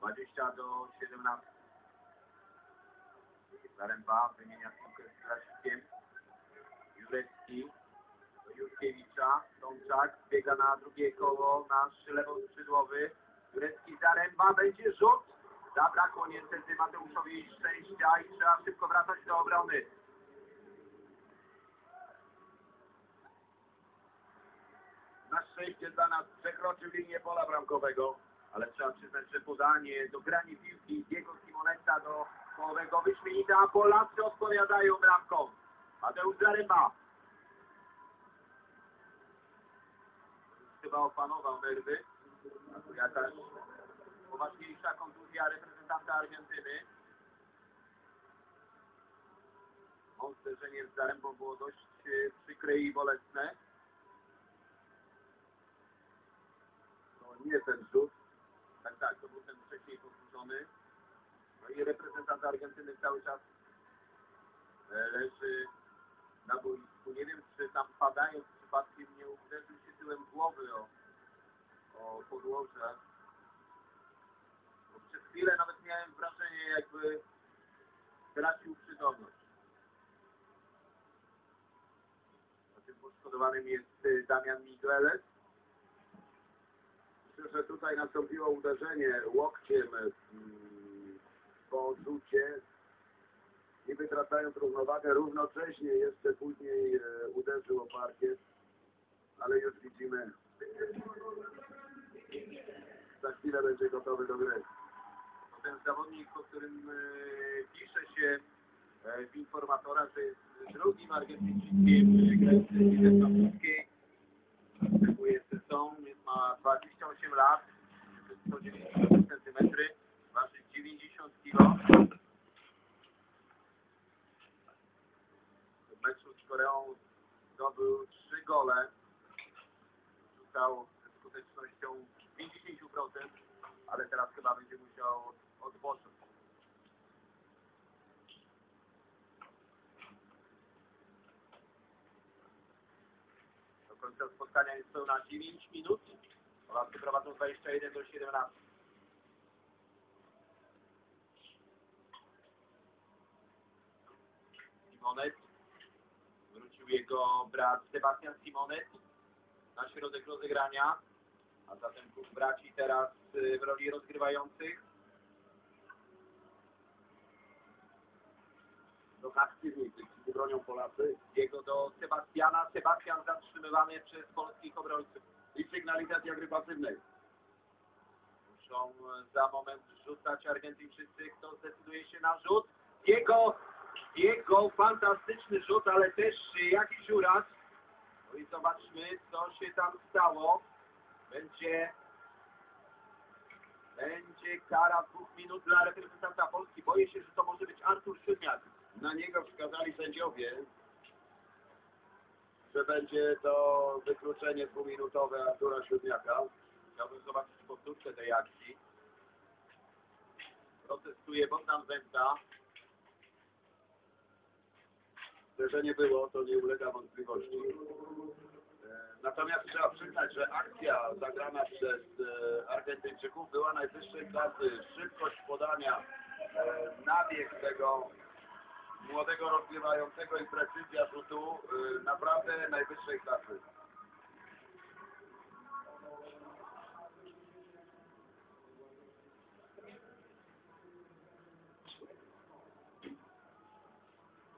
20 do 17. Zaręba wymienia piłkę z Krasikiem. Jurecki do Jurkiewicza. Tomczak biega na drugie koło, nasz lewoskrzydłowy. Jurecki Zaręba, będzie rzut. Zabrakło niestety Mateuszowi szczęścia i trzeba szybko wracać do obrony. Na szczęście dla nas przekroczył linię pola bramkowego, ale trzeba przyznać, że podanie, dogranie piłki Diego Simonetta do połowego wyśmienite, a Polacy odpowiadają bramką. Mateusz Zaryba. Chyba opanował nerwy. Jakaś poważniejsza kontuzja reprezentanta Argentyny. O, zderzenie z Zarębą było dość e, przykre i bolesne. To nie ten rzut. Tak, tak, to był ten wcześniej powtórzony. No i reprezentant Argentyny cały czas e, leży na boisku. Nie wiem, czy tam padając przypadkiem nie uderzył się tyłem głowy o, o podłoże. Bo przez chwilę nawet miałem wrażenie, jakby stracił przytomność. A tym poszkodowanym jest e, Damian Migueles. Że tutaj nastąpiło uderzenie łokciem mm, po rzucie i wytracając równowagę, równocześnie jeszcze później e, uderzył o parkiet, ale już widzimy, za chwilę będzie gotowy do gry. Ten zawodnik, o którym e, pisze się e, w informatorach, że jest drugim Argentyńczykiem lidze francuskiej. 190 cm, waży 90 kg. W meczu z Koreą zdobył 3 gole. Rzucał ze skutecznością 50%, ale teraz chyba będzie musiał odboczyć. Do końca spotkania jest pełna 9 minut. Polacy prowadzą 21 do 17. Simonet. Wrócił jego brat Sebastian Simonet na środek rozegrania. A zatem dwóch braci teraz y, w roli rozgrywających. Do aktywni tych bronią Polacy. Jego do Sebastiana. Sebastian zatrzymywany przez polskich obrońców. I sygnalizacja gry pasywnej. Muszą e, za moment rzucać Argentyńczycy. Kto zdecyduje się na rzut? Jego, jego fantastyczny rzut, ale też jakiś uraz. No i zobaczmy, co się tam stało. Będzie będzie kara dwóch minut dla reprezentanta Polski. Boję się, że to może być Artur Siódmiak. Na niego wskazali sędziowie, że będzie to wykluczenie dwuminutowe Artura Siódmiaka. Chciałbym zobaczyć powtórkę tej akcji. Protestuje Bogdan Wenta. Że nie było, to nie ulega wątpliwości. E, Natomiast trzeba przyznać, że akcja zagrana przez e, Argentyńczyków była najwyższej klasy. Szybkość podania, e, nabieg tego młodego rozgrywającego i precyzja rzutu e, naprawdę najwyższej klasy.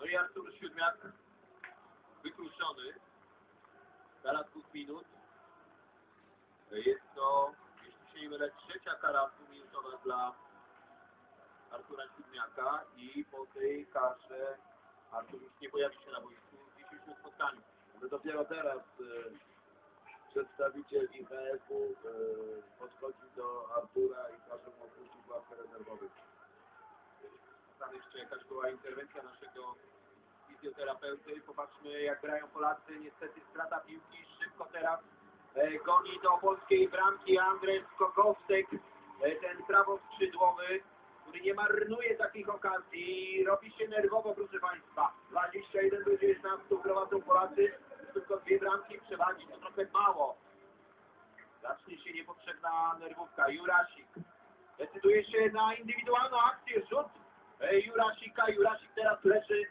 No i Artur Siódmiak wykluczony. Kara dwóch minut. Jest to, jeśli się nie mylę, trzecia kara dwuminutowa dla Artura Siódmiaka i po tej karze Artur już nie pojawi się na boisku w dzisiejszym spotkaniu. Ale dopiero teraz e, przedstawiciel IPF-u e, podchodzi do Artura i każe mu opuścić ławkę rezerwowych. Tam jeszcze jakaś była interwencja naszego fizjoterapeuty. Popatrzmy jak grają Polacy. Niestety strata piłki. Szybko teraz e, goni do polskiej bramki Andrzej Skokowsek. E, ten prawoskrzydłowy, który nie marnuje takich okazji. Robi się nerwowo, proszę Państwa. 21 do 19 prowadzą Polacy. Tylko dwie bramki przewagi. To trochę mało. Zacznie się niepotrzebna nerwówka. Jurasik decyduje się na indywidualną akcję. Rzut Jurasika. Jurasik teraz leży.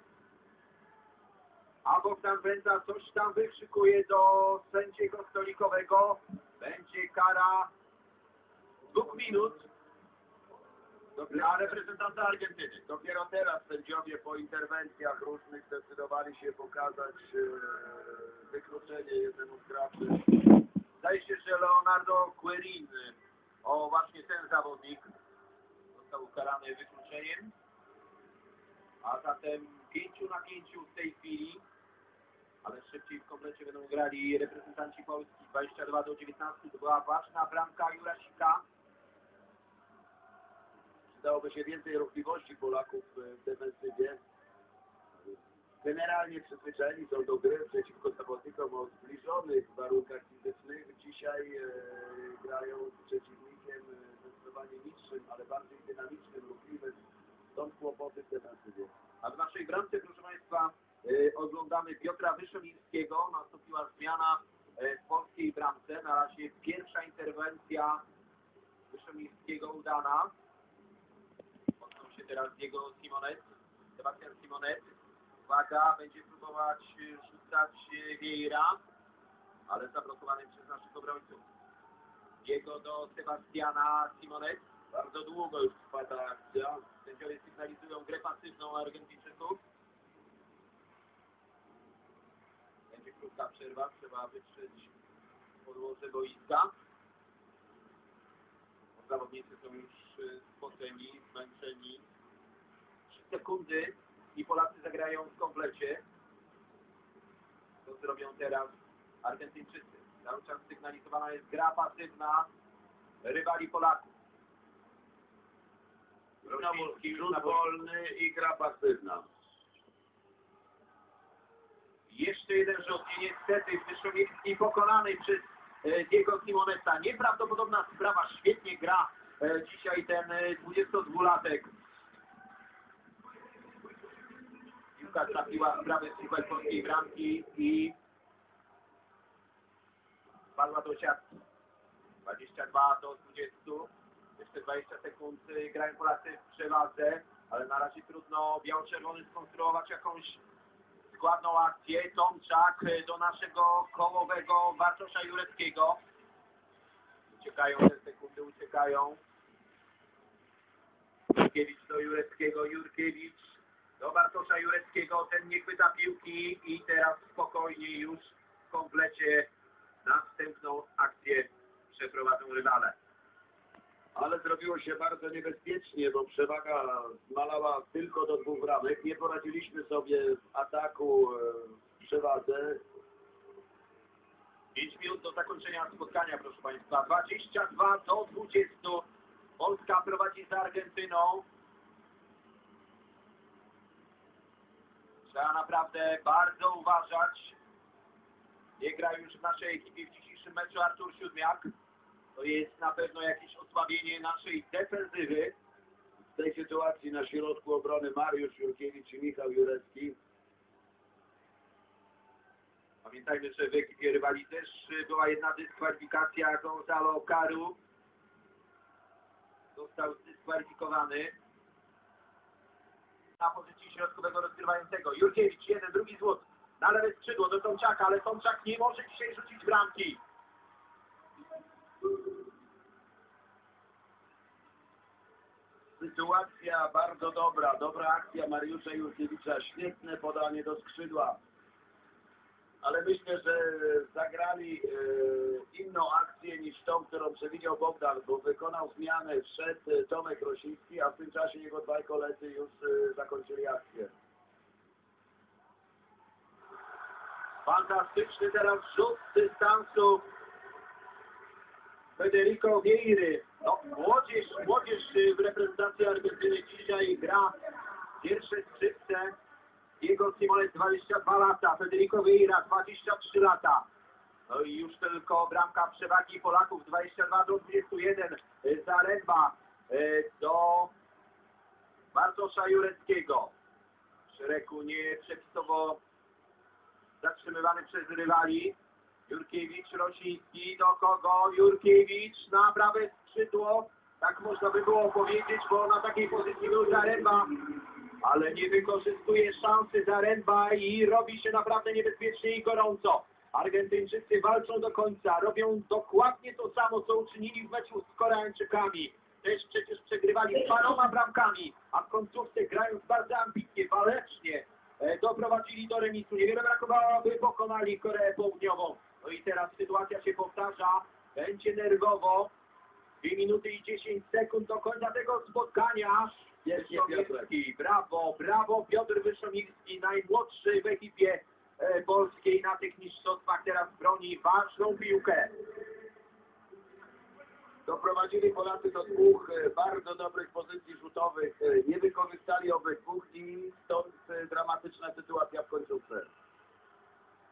A Bogdan Wędza coś tam wykrzykuje do sędziego stolikowego. Będzie kara dwóch minut dla reprezentanta Argentyny. Dopiero teraz sędziowie po interwencjach różnych zdecydowali się pokazać e, wykluczenie jednemu z graczy. Zdaje się, że Leonardo Querin, o właśnie ten zawodnik, został ukarany wykluczeniem. A zatem 5 na 5 w tej chwili, ale szybciej w komplecie będą grali reprezentanci Polski. 22 do 19 to była ważna bramka Jurasika. Przydałoby się więcej ruchliwości Polaków w defensywie. Generalnie przyzwyczajeni są do gry przeciwko zawodnikom o zbliżonych warunkach fizycznych. Dzisiaj e, grają z przeciwnikiem e, zdecydowanie niższym, ale bardziej dynamicznym, ruchliwym. Stąd kłopoty w defensywie. A w naszej bramce, proszę Państwa, e, oglądamy Piotra Wyszomińskiego. Nastąpiła zmiana e, w polskiej bramce. Na razie pierwsza interwencja Wyszomińskiego udana. Teraz Diego Simonet. Sebastian Simonet. Uwaga, będzie próbować e, rzucać e, Vieira, ale zablokowany przez naszych obrońców. Diego do Sebastiana Simonet. Bardzo długo już trwa ta akcja. Sędziowie sygnalizują grę pasywną Argentyńczyków. Będzie krótka przerwa, trzeba wytrzeć podłoże boiska. Bo Zawodnicy są już y, spoceni, zmęczeni. 3 sekundy i Polacy zagrają w komplecie. Co zrobią teraz Argentyńczycy? Cały czas sygnalizowana jest gra pasywna rywali Polaków. Już rzut wolny i gra pasywna. Jeszcze jeden rzut i niestety Wyszowiecki pokonany przez e, Diego Simoneta. Nieprawdopodobna sprawa, świetnie gra e, dzisiaj ten e, 22-latek. Piłka trafiła w prawy słupek polskiej bramki i spadła do siatki. 22 do 20. Jeszcze 20 sekund y, grają Polacy w przewadze, ale na razie trudno biało-czerwony skonstruować jakąś składną akcję. Tomczak y, do naszego kołowego Bartosza Jureckiego. Uciekają te sekundy, uciekają. Jurkiewicz do Jureckiego, Jurkiewicz do Bartosza Jureckiego. Ten nie chwyta piłki i teraz spokojnie już w komplecie następną akcję przeprowadzą rywale. Ale zrobiło się bardzo niebezpiecznie, bo przewaga zmalała tylko do dwóch bramek. Nie poradziliśmy sobie w ataku e, w przewadze. 5 minut do zakończenia spotkania, proszę Państwa. 22 do 20. Polska prowadzi z Argentyną. Trzeba naprawdę bardzo uważać. Nie gra już w naszej ekipie w dzisiejszym meczu Artur Siódmiak. To jest na pewno jakieś osłabienie naszej defensywy. W tej sytuacji na środku obrony Mariusz Jurkiewicz i Michał Jurecki. Pamiętajmy, że w ekipie rywali też była jedna dyskwalifikacja Gonzalo Caru. Został zdyskwalifikowany. Na pozycji środkowego rozgrywającego. Jurkiewicz, jeden, drugi złot. Na lewe skrzydło do Tomczaka, ale Tomczak nie może dzisiaj rzucić bramki. Sytuacja bardzo dobra. Dobra akcja Mariusza Jurkiewicza. Świetne podanie do skrzydła. Ale myślę, że zagrali e, inną akcję niż tą, którą przewidział Bogdan, bo wykonał zmianę, wszedł e, Tomek Rosiński, a w tym czasie jego dwaj koledzy już e, zakończyli akcję. Fantastyczny teraz rzut z dystansu Federico Vieiry. No, młodzież, młodzież w reprezentacji Argentyny dzisiaj gra pierwsze skrzypce. Jego Simonet 22 lata, Federico Vieira 23 lata. No i już tylko bramka przewagi Polaków 22 do 21. Y, Zaręba y, do Bartosza Jureckiego. Szeregu nieprzepisowo zatrzymywany przez rywali. Jurkiewicz, Rosiński, do kogo? Jurkiewicz na prawe skrzydło. Tak można by było powiedzieć, bo na takiej pozycji był Zaręba. Ale nie wykorzystuje szansy Zaręba i robi się naprawdę niebezpiecznie i gorąco. Argentyńczycy walczą do końca, robią dokładnie to samo, co uczynili w meczu z Koreańczykami. Też przecież przegrywali paroma bramkami, a w końcówce grając bardzo ambitnie, walecznie, e, doprowadzili do remisu. Niewiele brakowało, aby pokonali Koreę Południową. No i teraz sytuacja się powtarza, będzie nerwowo. 2 minuty i 10 sekund do końca tego spotkania. Pięknie, Wyszomilski, brawo, brawo, Piotr Wyszomilski, najmłodszy w ekipie e, polskiej na tych mistrzostwach, teraz broni ważną piłkę. Doprowadzili Polacy do dwóch e, bardzo dobrych pozycji rzutowych. E, Nie wykorzystali obydwu i stąd dramatyczna sytuacja w końcówce.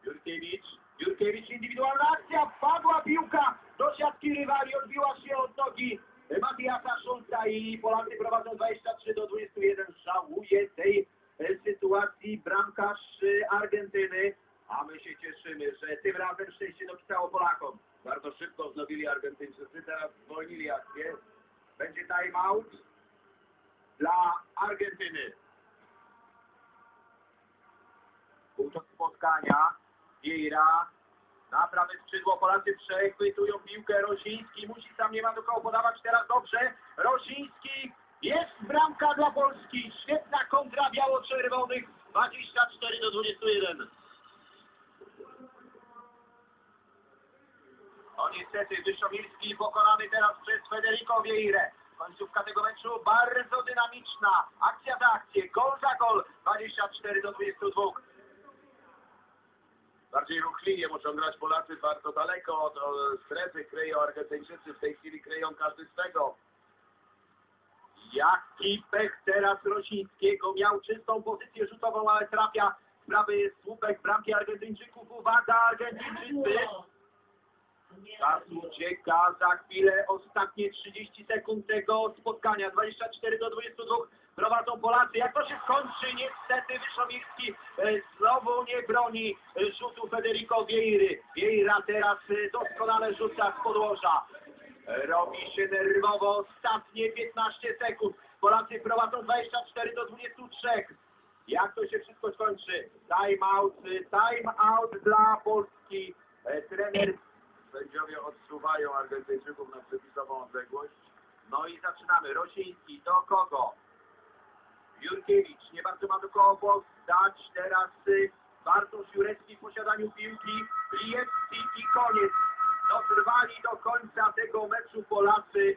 Jurkiewicz, Jurkiewicz, indywidualna akcja, wpadła piłka do siatki rywali, odbiła się od nogi I Polacy prowadzą 23 do 21. Żałuje tej e, sytuacji bramkarz e, Argentyny, a my się cieszymy, że tym razem szczęście dopisało Polakom. Bardzo szybko wznowili Argentyńczycy, teraz zwolnili akcję. Będzie timeout dla Argentyny. Półczas spotkania Vieira na prawe skrzydło Polacy przechwytują piłkę. Rosiński musi sam nie ma do kogo podawać teraz dobrze. Rosiński jest bramka dla Polski. Świetna kontra biało-czerwonych. 24 do 21. No niestety Wyszomilski pokonany teraz przez Federico Vieirę. Końcówka tego meczu bardzo dynamiczna. Akcja za akcję, gol za gol. 24 do 22. Bardziej ruchliwie muszą grać Polacy bardzo daleko od strefy, kryją Argentyńczycy, w tej chwili kryją każdy swego. Jaki pech teraz Rosińskiego. Miał czystą pozycję rzutową, ale trafia w prawy słupek bramki Argentyńczyków. Uwaga, Argentyńczycy! Czas ucieka, za chwilę ostatnie 30 sekund tego spotkania. 24 do 22 prowadzą Polacy. Jak to się skończy? Niestety Wyszomicki e, znowu nie broni e, rzutu Federico Vieiry. Vieira teraz e, doskonale rzuca z podłoża. Robi się nerwowo ostatnie 15 sekund. Polacy prowadzą 24 do 23. Jak to się wszystko skończy? Time out, time out dla Polski. Trener Sędziowie odsuwają Argentyńczyków na przepisową odległość. No i zaczynamy. Rosiński, do kogo? Jurkiewicz, nie bardzo ma do kogo dać. Teraz y, Bartosz Jurecki w posiadaniu piłki. Lijewski i koniec. Dotrwali do końca tego meczu Polacy.